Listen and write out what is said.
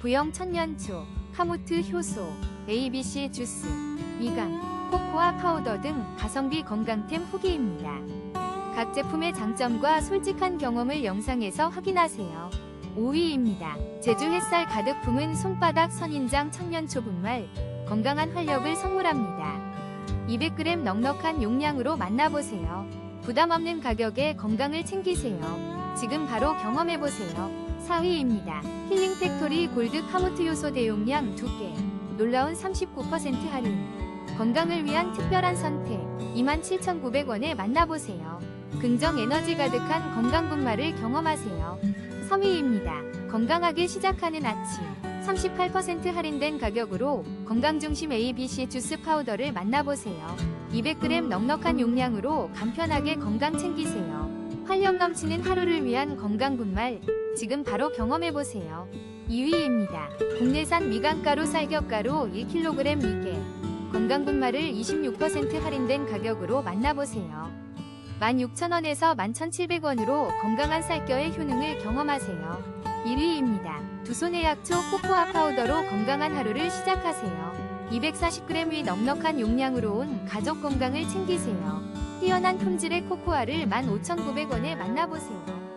부영 천년초, 카모트 효소, ABC 주스, 미강, 코코아 파우더 등 가성비 건강템 후기입니다. 각 제품의 장점과 솔직한 경험을 영상에서 확인하세요. 5위입니다. 제주 햇살 가득 품은 손바닥 선인장 천년초 분말, 건강한 활력을 선물합니다. 200g 넉넉한 용량으로 만나보세요. 부담 없는 가격에 건강을 챙기세요. 지금 바로 경험해보세요. 4위입니다. 힐링 팩토리 골드 카모트 요소 대용량 2개. 놀라운 39% 할인. 건강을 위한 특별한 선택. 27,900원에 만나보세요. 긍정 에너지 가득한 건강 분말을 경험하세요. 3위입니다. 건강하게 시작하는 아침. 38% 할인된 가격으로 건강중심 ABC 주스 파우더를 만나보세요. 200g 넉넉한 용량으로 간편하게 건강 챙기세요. 활력 넘치는 하루를 위한 건강 분말 지금 바로 경험해보세요. 2위입니다. 국내산 미강가루 쌀겹가루 1kg 2개 건강 분말을 26% 할인된 가격으로 만나보세요. 16,000원에서 11,700원으로 건강한 쌀겨의 효능을 경험하세요. 1위입니다. 두 손의 약초 코코아 파우더로 건강한 하루를 시작하세요. 240g 위 넉넉한 용량으로 온 가족 건강을 챙기세요. 뛰어난 품질의 코코아를 15,900원에 만나보세요.